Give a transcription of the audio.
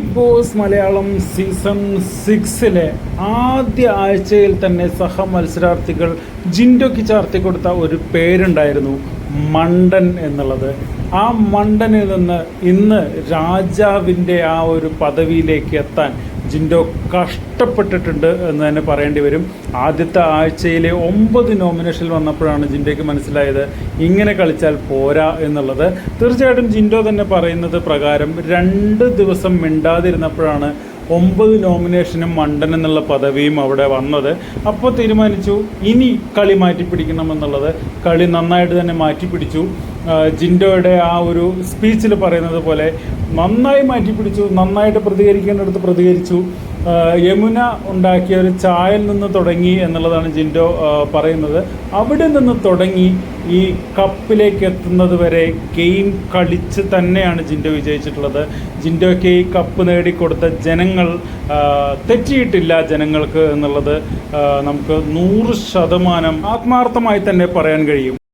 Big Boss Malayalam season സിക്സിലെ ആദ്യ ആഴ്ചയിൽ തന്നെ സഹ മത്സരാർത്ഥികൾ ജിൻഡോയ്ക്ക് ചാർത്തി കൊടുത്ത ഒരു പേരുണ്ടായിരുന്നു മണ്ടൻ എന്നുള്ളത്. ആ മണ്ടനിൽ നിന്ന് ഇന്ന് രാജാവിന്റെ ആ ഒരു പദവിയിലേക്ക് എത്താൻ ജിൻഡോ കഷ്ടപ്പെട്ടിട്ടുണ്ട് എന്ന് തന്നെ പറയേണ്ടി വരും. ആദ്യത്തെ ആഴ്ചയിലെ ഒമ്പത് നോമിനേഷൻ വന്നപ്പോഴാണ് ജിൻഡോയ്ക്ക് മനസ്സിലായത് ഇങ്ങനെ കളിച്ചാൽ പോരാ എന്നുള്ളത്. തീർച്ചയായിട്ടും ജിൻഡോ തന്നെ പറയുന്നത് പ്രകാരം രണ്ട് ദിവസം മിണ്ടാതിരുന്നപ്പോഴാണ് ഒമ്പത് നോമിനേഷനും മണ്ടൻ എന്നുള്ള പദവിയും അവിടെ വന്നത്. അപ്പോൾ തീരുമാനിച്ചു ഇനി കളി മാറ്റിപ്പിടിക്കണമെന്നുള്ളത്. കളി നന്നായിട്ട് തന്നെ മാറ്റിപ്പിടിച്ചു. ജിൻഡോയുടെ ആ ഒരു സ്പീച്ചിൽ പറയുന്നത് പോലെ നന്നായി മാറ്റിപ്പിടിച്ചു നന്നായിട്ട് പ്രതികരിക്കേണ്ടടുത്ത് പ്രതികരിച്ചു. യമുന ഉണ്ടാക്കിയ ഒരു ചായയിൽ നിന്ന് തുടങ്ങി എന്നുള്ളതാണ് ജിൻഡോ പറയുന്നത്. അവിടെ നിന്ന് തുടങ്ങി ഈ കപ്പിലേക്ക് എത്തുന്നത് വരെ ഗെയിം കളിച്ച് തന്നെയാണ് ജിൻഡോ വിജയിച്ചിട്ടുള്ളത്. ജിൻഡോയ്ക്ക് ഈ കപ്പ് നേടിക്കൊടുത്ത ജനങ്ങൾ തെറ്റിയിട്ടില്ല ജനങ്ങൾക്ക് എന്നുള്ളത് നമുക്ക് നൂറ് ശതമാനം ആത്മാർത്ഥമായി തന്നെ പറയാൻ കഴിയും.